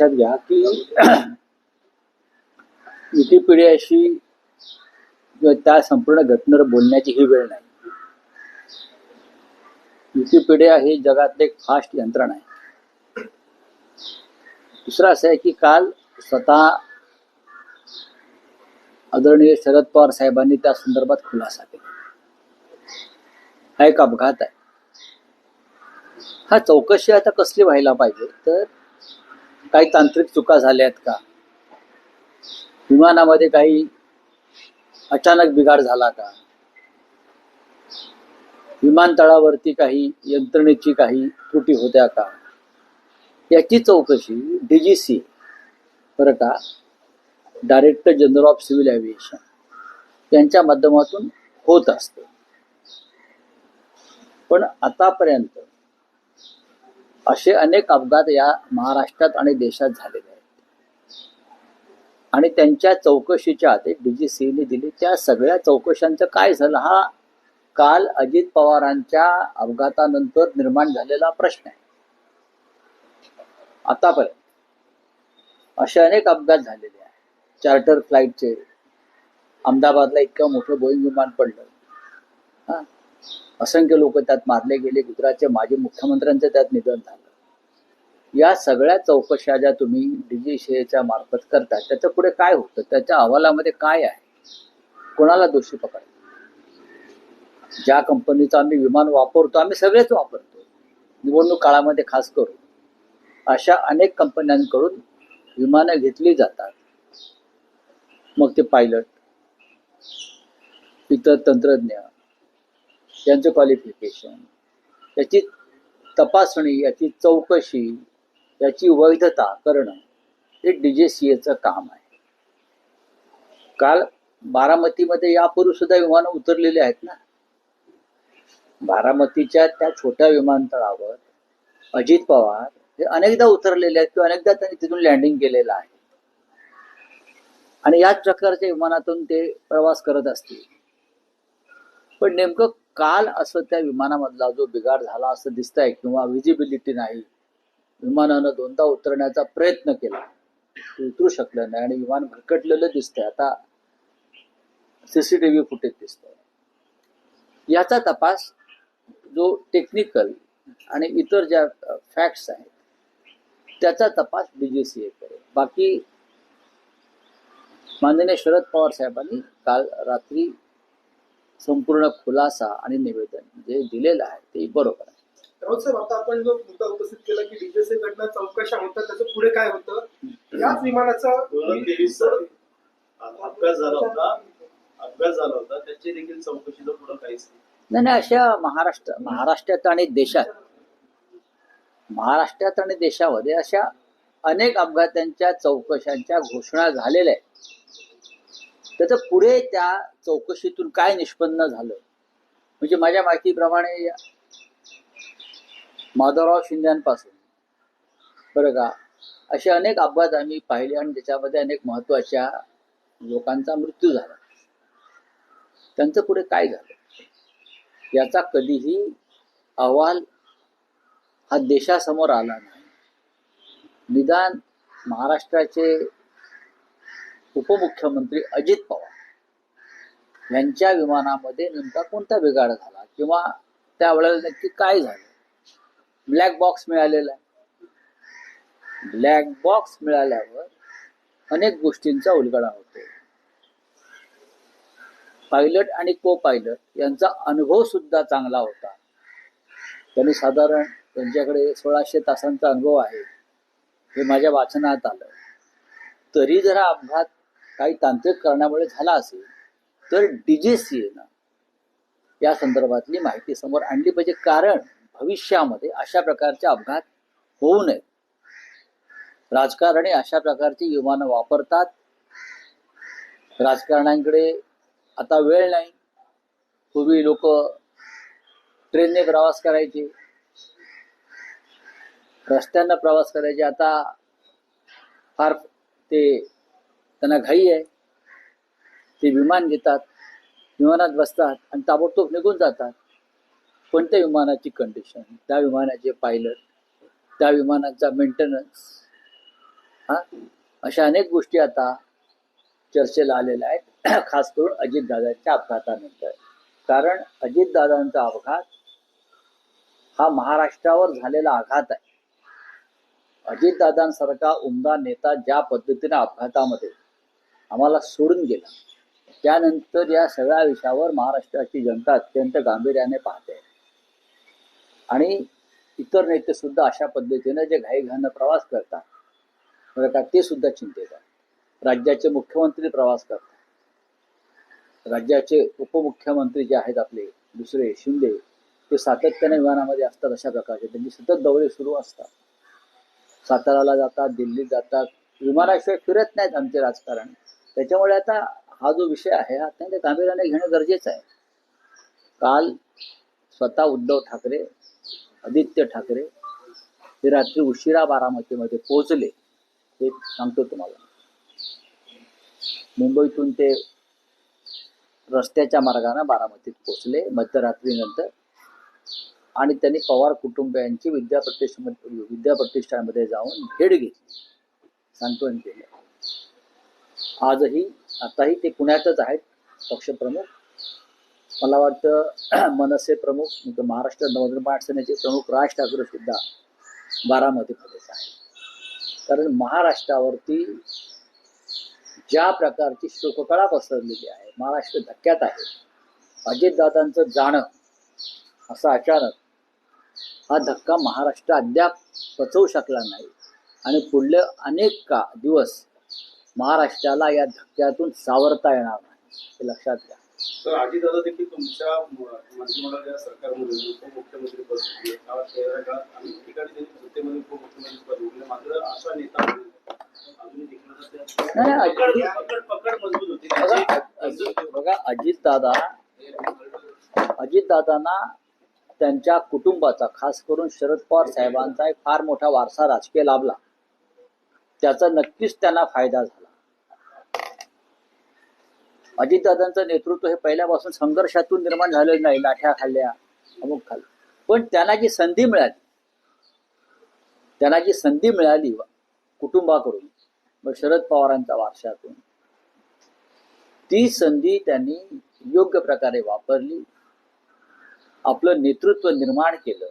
लक्षात घ्या की विकिपीडियाशी किंवा त्या संपूर्ण घटनेवर बोलण्याची ही वेळ नाही. विकिपीडिया ही जगातले एक फास्ट यंत्रणा आहे. दुसरं असं आहे की काल स्वतः आदरणीय शरद पवार साहेबांनी त्या संदर्भात खुलासा केला. हा एक अपघात आहे. हा चौकशी आता कसली व्हायला पाहिजे? तर काही तांत्रिक चुका झाल्या आहेत का? विमानामध्ये काही अचानक बिघाड झाला का? विमानतळावरती काही यंत्रणेची काही त्रुटी होत्या का? याची चौकशी डी जी सी बरं का? Director general of civil aviation यांच्या माध्यमातून होत असते. पण आतापर्यंत असे अनेक अपघात या महाराष्ट्रात आणि देशात झालेले आहेत. आणि त्यांच्या चौकशीच्या आधी डी जी सीने दिली. त्या सगळ्या चौकशांचं काय झालं? हा काल अजित पवारांच्या अपघातानंतर निर्माण झालेला प्रश्न आहे. आतापर्यंत असे अनेक अपघात झालेले आहेत. चार्टर फ्लाईटचे अहमदाबादला इतकं मोठं बोईंग विमान पडलं. असंख्य लोक त्यात मारले गेले. गुजरातचे माजी मुख्यमंत्र्यांचं त्यात निधन झालं. या सगळ्या चौकशा ज्या तुम्ही डीजीसीएच्या मार्फत करता त्याच्या पुढे काय होतं? त्याच्या अहवालामध्ये काय आहे? कोणाला दोषी पकड ज्या कंपनीचं आम्ही विमान वापरतो आम्ही सगळेच वापरतो. निवडणूक काळामध्ये खास करून. अशा अनेक कंपन्यांकडून विमानं घेतली जातात. मग ते पायलट इतर तंत्रज्ञ यांचं क्वालिफिकेशन याची तपासणी याची चौकशी याची वैधता करणं हे डी जे सी एचं काम आहे. काल बारामतीमध्ये यापूर्वी सुद्धा विमानं उतरलेली आहेत ना? बारामतीच्या त्या छोट्या विमानतळावर अजित पवार हे अनेकदा उतरलेले आहेत किंवा अनेकदा त्यांनी तिथून लँडिंग केलेलं आहे. आणि याच प्रकारच्या विमानातून ते प्रवास करत असतील. पण नेमकं काल असं त्या विमानामधला जो बिघाड झाला असं दिसतंय किंवा विजिबिलिटी नाही विमानानं दोनदा उतरण्याचा प्रयत्न केला उतरू शकलं नाही आणि विमान भरकटलेलं दिसतंय. आता सीसीटीव्ही फुटेज दिसतंय. याचा तपास जो टेक्निकल आणि इतर ज्या फॅक्ट्स आहेत त्याचा तपास डीजीसीए करेल. बाकी माननीय शरद पवार साहेबांनी काल रात्री संपूर्ण खुलासा आणि निवेदन जे दिलेलं आहे ते बरोबर आहे. राऊत साहेब आता आपण जो मुद्दा उपस्थित केला की डीजेसी कडनं चौकशा होतात त्याचं पुढे काय होतं? याच विमानाचा अपघात झाला. होता. अपघात झाला होता. त्याची देखील चौकशीचं पुढं काहीच नाही. नाही नाही अशा महाराष्ट्र महाराष्ट्रात आणि देशात महाराष्ट्रात आणि देशामध्ये अशा अनेक अपघातांच्या चौकशांच्या घोषणा झालेल्या आहेत. त्याचं पुढे त्या चौकशीतून काय निष्पन्न झालं? म्हणजे माझ्या माहितीप्रमाणे माधवराव शिंद्यांपासून बरं का? असे अनेक अपघात आम्ही पाहिले आणि त्याच्यामध्ये अनेक महत्त्वाच्या लोकांचा मृत्यू झाला. त्यांचं पुढे काय झालं? याचा कधीही अहवाल हा देशासमोर आला नाही. निदान महाराष्ट्राचे उपमुख्यमंत्री अजित पवार यांच्या विमानामध्ये नेमका कोणता बिघाड झाला किंवा त्यावेळेला नक्की काय झालं? ब्लॅक बॉक्स मिळालेला आहे. ब्लॅक बॉक्स मिळाल्यावर अनेक गोष्टींचा उलगडा होतो. पायलट आणि को पायलट यांचा अनुभव सुद्धा चांगला होता. त्यांनी साधारण त्यांच्याकडे सोळाशे तासांचा अनुभव आहे. हे माझ्या वाचनात आलं. तरी जरा अपघात काही तांत्रिक कारणामुळे झाला असेल. तर डीजेसीएनं या संदर्भातली माहिती समोर आणली पाहिजे. कारण भविष्यामध्ये अशा प्रकारचे अपघात होऊ नयेत. राजकारणी अशा प्रकारची विमानं वापरतात. राजकारण्यांकडे आता वेळ नाही. पूर्वी लोक ट्रेनने प्रवास करायचे. रस्त्यांना प्रवास करायचे. आता फार ते त्यांना घाई आहे. ते विमान घेतात विमानात बसतात आणि ताबडतोब निघून जातात. पण त्या विमानाची कंडिशन त्या विमानाचे पायलट त्या विमानाचा मेंटेनन्स हा? अशा अनेक गोष्टी आता चर्चेला आलेल्या आहेत. खास करून अजितदादांच्या अपघातानंतर. कारण अजितदादांचा अपघात हा महाराष्ट्रावर झालेला आघात आहे. अजितदादांसारखा उमदा नेता ज्या पद्धतीने अपघातामध्ये आम्हाला सोडून गेला त्यानंतर या सगळ्या विषयावर महाराष्ट्राची जनता अत्यंत गांभीर्याने पाहते. आणि इतर नेते सुद्धा अशा पद्धतीने जे घाईघाईनं प्रवास करतात बरं का ते सुद्धा चिंतेत राज्याचे मुख्यमंत्री प्रवास करतात. राज्याचे उपमुख्यमंत्री जे आहेत आपले दुसरे शिंदे ते सातत्याने विमानामध्ये असतात अशा प्रकारचे. त्यांचे सतत दौरे सुरू असतात. साताराला जातात दिल्लीत जातात. विमानाशिवाय फिरत नाहीत आमचे राजकारण. त्याच्यामुळे आता हा जो विषय आहे हा अत्यंत गांभीर्याने घेणं गरजेचं आहे. काल स्वतः उद्धव ठाकरे आदित्य ठाकरे ते रात्री उशिरा बारामतीमध्ये पोहोचले हे सांगतो तुम्हाला. मुंबईतून ते रस्त्याच्या मार्गाने बारामतीत पोहोचले मध्यरात्रीनंतर. आणि त्यांनी पवार कुटुंबियांची विद्या प्रतिष्ठामध्ये विद्या प्रतिष्ठानमध्ये जाऊन भेट घेतली. सांत्वन केलं. आजही आताही ते पुण्यातच आहेत पक्षप्रमुख. मला वाटतं मनसे प्रमुख महाराष्ट्र नवनिर्माण सेनेचे प्रमुख राज ठाकरे सुद्धा बारामतीमध्येच आहे कारण महाराष्ट्रावरती ज्या प्रकारची शोककळा पसरलेली आहे महाराष्ट्र धक्क्यात आहे अजितदादांचं जाणं असं अचानक हा धक्का महाराष्ट्र अद्याप पचवू शकला नाही. आणि पुढले अनेक का दिवस महाराष्ट्राला या धक्क्यातून सावरता येणार नाही हे लक्षात घ्या. तर अजितदादा देखील तुमच्या मंत्रिमंडळाच्या सरकारमध्ये उपमुख्यमंत्री पद ठिकाणी मात्र असा नेता बघा अजितदादा अजितदादांना त्यांच्या कुटुंबाचा खास करून शरद पवार साहेबांचा एक फार मोठा वारसा राजकीय लाभला. त्याचा नक्कीच त्यांना फायदा झाला. अजितदादांचं नेतृत्व हे पहिल्यापासून संघर्षातून निर्माण झालेलं नाही लाठ्या खाल्ल्या अमुक खाल्ल्या पण त्यांना जी संधी मिळाली त्यांना जी संधी मिळाली कुटुंबाकडून मग शरद पवारांच्या वारशातून ती संधी त्यांनी योग्य प्रकारे वापरली आपलं नेतृत्व निर्माण केलं.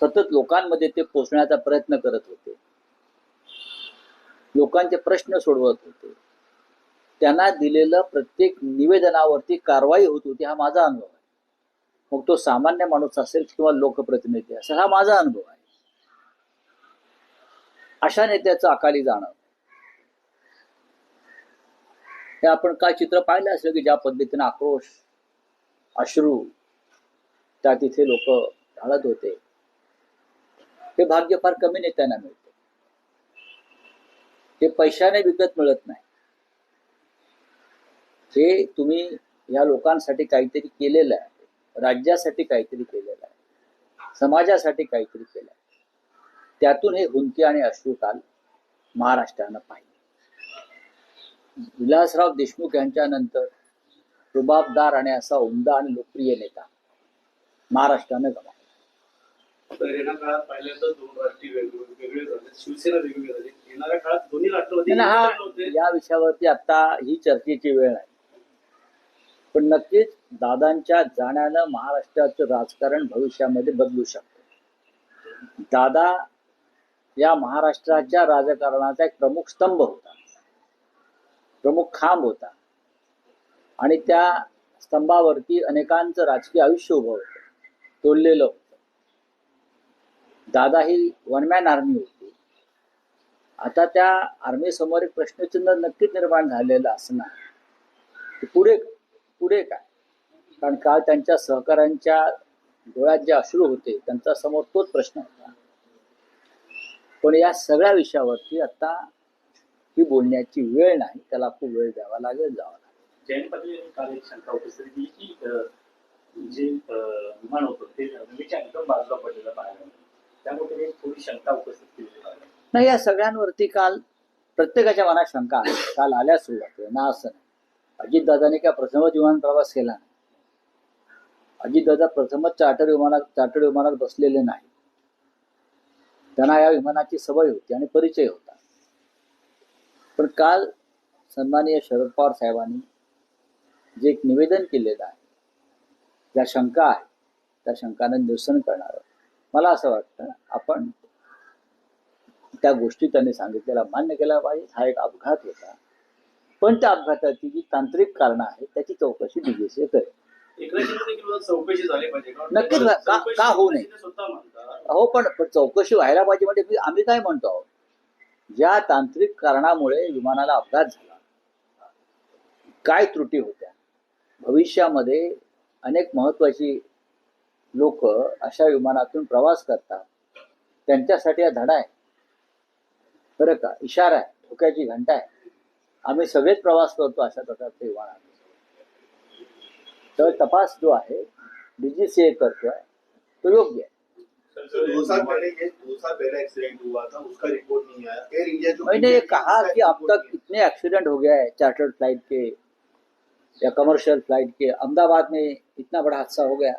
सतत लोकांमध्ये ते पोचण्याचा प्रयत्न करत होते. लोकांचे प्रश्न सोडवत होते. त्यांना दिलेलं प्रत्येक निवेदनावरती कारवाई होत होती हा माझा अनुभव आहे. मग तो सामान्य माणूस असेल किंवा लोकप्रतिनिधी असेल हा माझा अनुभव आहे. अशा नेत्याचं अकाली जाणं हे आपण काय चित्र पाहिलं असेल की ज्या पद्धतीने आक्रोश अश्रू त्या तिथे लोक ढाळत होते. हे भाग्य फार कमी नेत्यांना मिळते. ते पैशाने विकत मिळत नाही. हे तुम्ही या लोकांसाठी काहीतरी केलेलं आहे. राज्यासाठी काहीतरी केलेलं आहे. समाजासाठी काहीतरी केलं आहे. त्यातून हे हुंकी आणि अश्रू काल महाराष्ट्रानं पाहिले. विलासराव देशमुख यांच्यानंतर रुबाबदार आणि असा उमदा आणि लोकप्रिय नेता महाराष्ट्रानं गमावला. हा. या विषयावरती आता ही चर्चेची वेळ आहे. पण नक्कीच दादांच्या जाण्यानं महाराष्ट्राचं राजकारण भविष्यामध्ये बदलू शकतो. दादा या महाराष्ट्राच्या राजकारणाचा एक प्रमुख स्तंभ होता. प्रमुख खांब होता. आणि त्या स्तंभावरती अनेकांचं राजकीय आयुष्य उभं होतं. तोडलेलं होतं. दादा ही वन मॅन आर्मी होती. आता त्या आर्मी समोर एक प्रश्नचिन्ह नक्कीच निर्माण झालेलं असणार. पुढे पुढे काय? कारण काल त्यांच्या सहकाऱ्यांच्या डोळ्यात जे अश्रू होते त्यांच्यासमोर तोच प्रश्न होता. पण या सगळ्या विषयावरती आता ही बोलण्याची वेळ नाही त्याला खूप वेळ द्यावा लागेल जावा लागेल. जयंत पाटील यांनी काल एक शंका उपस्थित केली की अ, जे अ, विमान होतं ते जमिनीच्या एकदम बाजूला पडलेलं पाहायला मिळालं. त्यामुळे थोडी शंका उपस्थित केली पाहिजे. नाही या सगळ्यांवरती काल प्रत्येकाच्या मनात शंका आहे. काल आल्या सुरुवातीला ना असं नाही. अजितदादाने काय प्रथमच विमान प्रवास केला अजितदादा प्रथमच चार्टर विमानात चार्टर विमानात बसलेले नाही. त्यांना या विमानाची सवय होती आणि परिचय होता. पण काल सन्माननीय शरद पवार साहेबांनी जे एक निवेदन केलेलं आहे ज्या शंका आहे त्या शंकांना निरसन करणार मला असं वाटतं आपण त्या गोष्टी त्यांनी सांगितलेला मान्य केला पाहिजे. हा एक अपघात होता. पण त्या अपघाताची जी तांत्रिक कारण आहेत त्याची चौकशी डीजीसीए करेल चौकशी झाली पाहिजे नक्कीच का- का- होऊ नये? हो पण चौकशी व्हायला पाहिजे म्हणजे आम्ही काय म्हणतो आहोत? ज्या तांत्रिक कारणामुळे विमानाला अपघात झाला काय त्रुटी होत्या? भविष्यामध्ये अनेक महत्वाची लोक अशा विमानातून प्रवास करतात. त्यांच्यासाठी हा धडा आहे. बरं का? इशारा आहे. धोक्याची घंटा आहे. आम्ही सगळेच प्रवास करतो अशा प्रकारचे विमानात तर तपास जो आहे डीजीसीए करतोय तो योग्य आहे. मैंने कहा कि अब तक कितने एक्सीडेंट हो गया है चार्टर्ड फ़्लाइट के या कमर्शियल फ़्लाइट के अहमदाबाद में इतना बड़ा हादसा हो गया।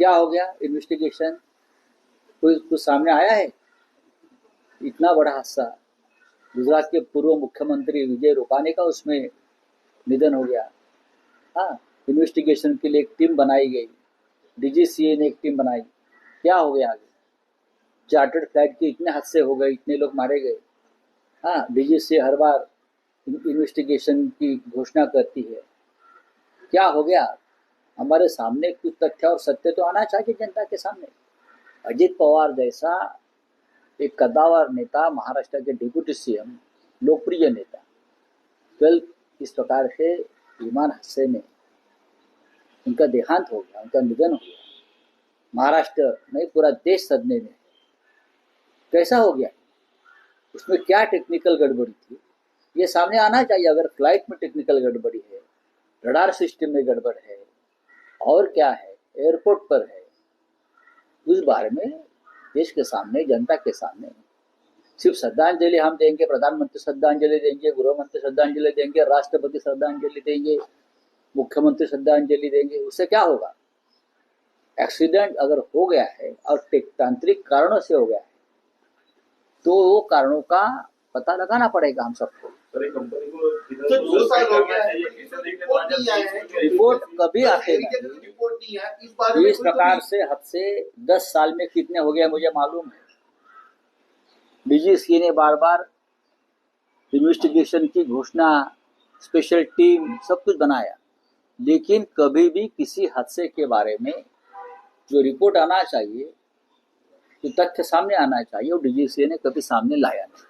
क्या हो गया? इन्वेस्टिगेशन कोई कुछ सामने आया है? इतना बड़ा हादसा। गुजरात के पूर्व मुख्यमंत्री विजय रूपानी का उसमें निधन हो गया। हाँ इन्वेस्टिगेशन के लिए एक टीम बनाई गई। डीजीसीए ने एक टीम बनाई। क्या हो गया आगे? चार्टर्ड फ़्लाइट के इतने हादसे हो गए, इतने लोग मारे गए। हाँ डीजीसी हर बार इन्वेस्टिगेशन की घोषणा करती है। क्या हो गया? हमारे सामने कुछ तथ्य और सत्य तो आना चाहिए जनता के सामने। अजित पवार जैसा एक कदावर नेता, महाराष्ट्र के डिप्यूटी सीएम, लोकप्रिय नेता। कल इस प्रकार से विमान हादसे में उनका देहांत हो गया, उनका निधन हो गया। महाराष्ट्र नहीं, पूरा देश सदमे में। कैसा हो गया? उसमें क्या टेक्निकल गड़बड़ी थी? ये सामने आना चाहिए, अगर फ़्लाइट में टेक्निकल गड़बड़ी है रडार सिस्टम में गड़बड़ है, और क्या है एयरपोर्ट पर है, उस बारे में देश के सामने, जनता के सामने। सिर्फ़ श्रद्धांजलि हम देंगे, प्रधानमंत्री श्रद्धांजलि देंगे, गृहमंत्री श्रद्धांजलि देंगे, राष्ट्रपति श्रद्धांजलि देंगे, मुख्यमंत्री श्रद्धांजलि देंगे, उससे क्या होगा? एक्सीडेंट अगर हो गया है और तांत्रिक कारणों से हो गया है तो वो कारणों का पता लगाना पड़ेगा हम सबको। हो है, रिपोर्ट है। रिपोर्ट कभी आते नहीं की रिपोर्ट नहीं है इस प्रकार से हद से दस साल में कितने हो गया मुझे मालूम है। डीजीसी ने बार बार इन्वेस्टिगेशन की घोषणा स्पेशल टीम सब कुछ बनाया। लेकिन कभी भी किसी हादसे के बारे में जो रिपोर्ट आना चाहिए जो तथ्य सामने आना चाहिए वो डीजीसी ने कभी सामने लाया नहीं।